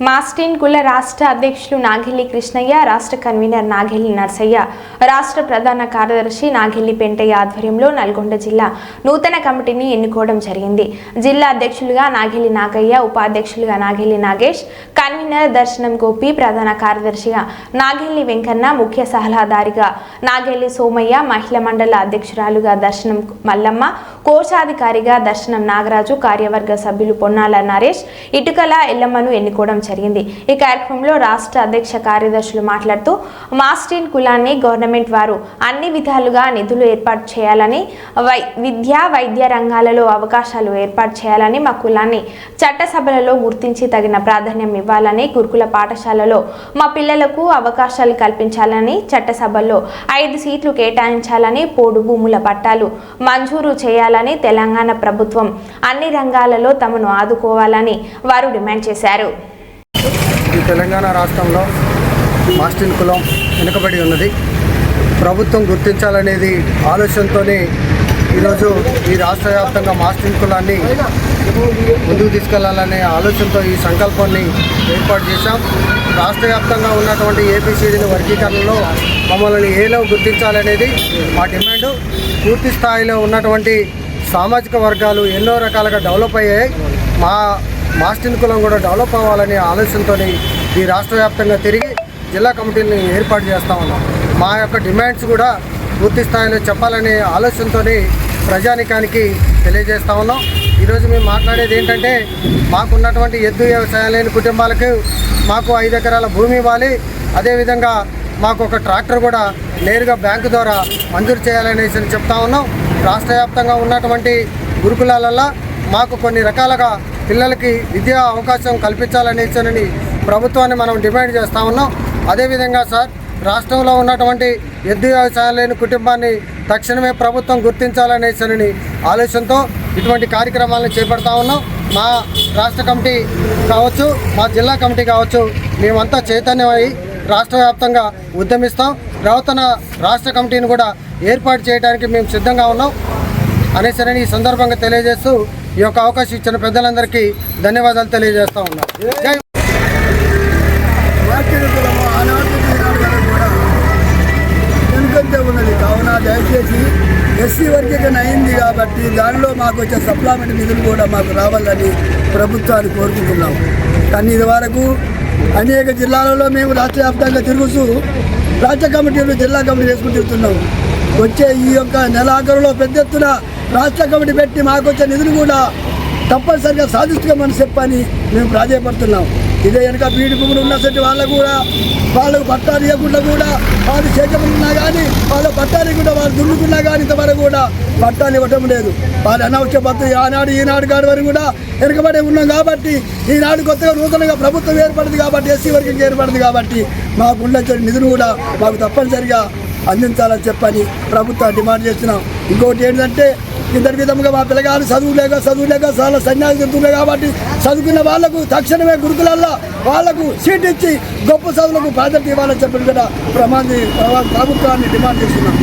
మాస్టిన్ కుల రాష్ట్ర అధ్యక్షులు నాగెల్లి కృష్ణయ్య రాష్ట్ర కన్వీనర్ నాగెల్లి నర్సయ్య రాష్ట్ర ప్రధాన కార్యదర్శి నాగెల్లి పెంటయ్య ఆధ్వర్యంలో నల్గొండ జిల్లా నూతన కమిటీని ఎన్నుకోవడం జరిగింది. జిల్లా అధ్యక్షులుగా నాగెల్లి నాగయ్య ఉపాధ్యక్షులుగా నాగెల్లి నాగేష్ కన్వీనర్ దర్శనం గోపి ప్రధాన కార్యదర్శిగా నాగెల్లి వెంకన్న ముఖ్య సలహాదారిగా నాగెల్లి సోమయ్య మహిళా మండల అధ్యక్షురాలుగా దర్శనం మల్లమ్మ కోశాధికారిగా దర్శనం నాగరాజు కార్యవర్గ సభ్యులు పొన్నాల నరేష్ ఇటుకల ఎల్లమ్మను ఎన్నుకోవడం జరిగింది. ఈ కార్యక్రమంలో రాష్ట్ర అధ్యక్ష కార్యదర్శులు మాట్లాడుతూ మాస్టిన్ కులాన్ని గవర్నమెంట్ వారు అన్ని విధాలుగా నిధులు ఏర్పాటు చేయాలని వై విద్యా వైద్య రంగాలలో అవకాశాలు ఏర్పాటు చేయాలని మా కులాన్ని చట్టసభలలో గుర్తించి తగిన ప్రాధాన్యం ఇవ్వాలని గురుకుల పాఠశాలలో మా పిల్లలకు అవకాశాలు కల్పించాలని చట్టసభల్లో ఐదు సీట్లు కేటాయించాలని పోడు భూముల పట్టాలు మంజూరు చేయాలని తెలంగాణ ప్రభుత్వం అన్ని రంగాలలో తమను ఆదుకోవాలని వారు డిమాండ్ చేశారు. ఈ తెలంగాణ రాష్ట్రంలో మాస్టిన్ కులం వెనుకబడి ఉన్నది. ప్రభుత్వం గుర్తించాలనేది ఆలోచనతోనే ఈరోజు ఈ రాష్ట్ర వ్యాప్తంగా మాస్టిన్ కులాన్ని ముందుకు తీసుకెళ్ళాలనే ఆలోచనతో ఈ సంకల్పాన్ని ఏర్పాటు చేశాం. రాష్ట్ర వ్యాప్తంగా ఉన్నటువంటి ఏపీసీడీల వర్గీకరణలో మమ్మల్ని ఏలో గుర్తించాలనేది మా డిమాండ్. పూర్తి స్థాయిలో ఉన్నటువంటి సామాజిక వర్గాలు ఎన్నో రకాలుగా డెవలప్ అయ్యాయి. మా మాస్టిన్ కులం కూడా డెవలప్ అవ్వాలనే ఆలోచనతో ఈ రాష్ట్ర వ్యాప్తంగా తిరిగి జిల్లా కమిటీని ఏర్పాటు చేస్తా ఉన్నాం. మా యొక్క డిమాండ్స్ కూడా పూర్తి స్థాయిలో చెప్పాలనే ఆలోచనతో ప్రజానికానికి తెలియజేస్తా ఉన్నాం. ఈరోజు మేము మాట్లాడేది ఏంటంటే మాకున్నటువంటి ఎద్దు వ్యవసాయం లేని కుటుంబాలకు మాకు ఐదు ఎకరాల భూమి ఇవ్వాలి. అదేవిధంగా మాకు ఒక ట్రాక్టర్ కూడా నేరుగా బ్యాంకు ద్వారా మంజూరు చేయాలనేసి చెప్తా ఉన్నాం. రాష్ట్ర వ్యాప్తంగా ఉన్నటువంటి గురుకులాలలో మాకు కొన్ని రకాలుగా పిల్లలకి విద్యా అవకాశం కల్పించాలనేసని ప్రభుత్వాన్ని మనం డిమాండ్ చేస్తూ ఉన్నాం. అదేవిధంగా సార్ రాష్ట్రంలో ఉన్నటువంటి ఎద్దు వ్యవసాయం లేని కుటుంబాన్ని తక్షణమే ప్రభుత్వం గుర్తించాలనేసని ఆలోచనతో ఇటువంటి కార్యక్రమాలను చేపడతా ఉన్నాం. మా రాష్ట్ర కమిటీ కావచ్చు మా జిల్లా కమిటీ కావచ్చు మేమంతా చైతన్యమై రాష్ట్ర వ్యాప్తంగా ఉద్యమిస్తాం. ప్రవర్తన రాష్ట్ర కమిటీని కూడా ఏర్పాటు చేయడానికి మేము సిద్ధంగా ఉన్నాం. అనేసరి ఈ సందర్భంగా తెలియజేస్తూ ఈ యొక్క అవకాశం ఇచ్చిన పెద్దలందరికీ ధన్యవాదాలు తెలియజేస్తా ఉన్నాం. జై ఉన్నది. కావున దయచేసి ఎస్సీ వర్గీకరణ అయింది కాబట్టి దానిలో మాకు వచ్చే సప్లామెంట్ నిధులు కూడా మాకు రావాలని ప్రభుత్వాన్ని కోరుకుంటున్నాం. కానీ ఇది వరకు అనేక జిల్లాలలో మేము రాష్ట్ర వ్యాప్తంగా తిరుగుతూ రాష్ట్ర కమిటీలు జిల్లా కమిటీ వేసుకుని తిరుగుతున్నాం వచ్చే ఈ యొక్క నెలాఖరులో పెద్ద ఎత్తున రాష్ట్ర కమిటీ పెట్టి మాకు వచ్చే నిధులు కూడా తప్పనిసరిగా సాధిస్తామని చెప్పని మేము ప్రాధాయపడుతున్నాం. ఇదే వెనక బీడి ఉన్నటువంటి వాళ్ళకు కూడా వాళ్ళకు పట్టాలు ఇవ్వకుండా కూడా వాళ్ళు చేతకున్నా కానీ వాళ్ళ పట్టాలు కూడా వాళ్ళు దున్నుకున్నా కానీ ఇంతవరకు కూడా పట్టాలు ఇవ్వటం లేదు. వాళ్ళు అనవసర పద్ధతి ఆనాడు ఈనాడు కాడి వరకు కూడా వెనుకబడే ఉన్నాం కాబట్టి ఈనాడు కొత్తగా నూతనంగా ప్రభుత్వం ఏర్పడింది కాబట్టి ఎస్సీ వర్గం ఏర్పడింది కాబట్టి మాకు ఉండే నిధులు కూడా మాకు తప్పనిసరిగా అందించాలని చెప్పని ప్రభుత్వం డిమాండ్ చేస్తున్నాం. ఇంకోటి ఏంటంటే ఇద్దరు విధముగా మా పిల్లగాలు చదువు లేక చదువు లేక చాలా సన్యాసి తిరుగుతున్నాయి కాబట్టి చదువుకున్న వాళ్ళకు తక్షణమే గురుకులల్లో వాళ్ళకు సీట్ ఇచ్చి గొప్ప చదువులకు ప్రాధాన్యత ఇవ్వాలని చెప్పిన కూడా ప్రభుత్వాన్ని డిమాండ్ చేస్తున్నాం.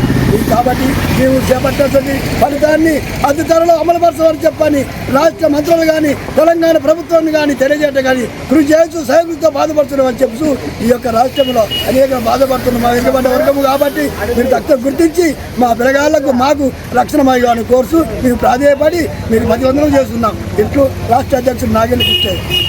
కాబట్టి మేము చేపట్టాల్సిన ఫలితాన్ని అతి త్వరలో అమలుపరచమని చెప్పని రాష్ట్ర మంత్రులు కానీ తెలంగాణ ప్రభుత్వాన్ని కానీ తెలియజేయటం కానీ కృషి చేస్తూ సైనికులతో బాధపడుతున్నామని చెప్తూ ఈ యొక్క రాష్ట్రంలో అనేక బాధపడుతున్న మా వెనుకబడ్డ వర్గము కాబట్టి మీరు తక్కువ గుర్తించి మా పిల్లగాళ్ళకు మాకు రక్షణమయ్యాలని కోర్సు మేము ప్రాధేయపడి మీరు మధ్యవందనం చేస్తున్నాం. ఇట్లు రాష్ట్ర అధ్యక్షుడు నాగేంద్ర కృష్ణ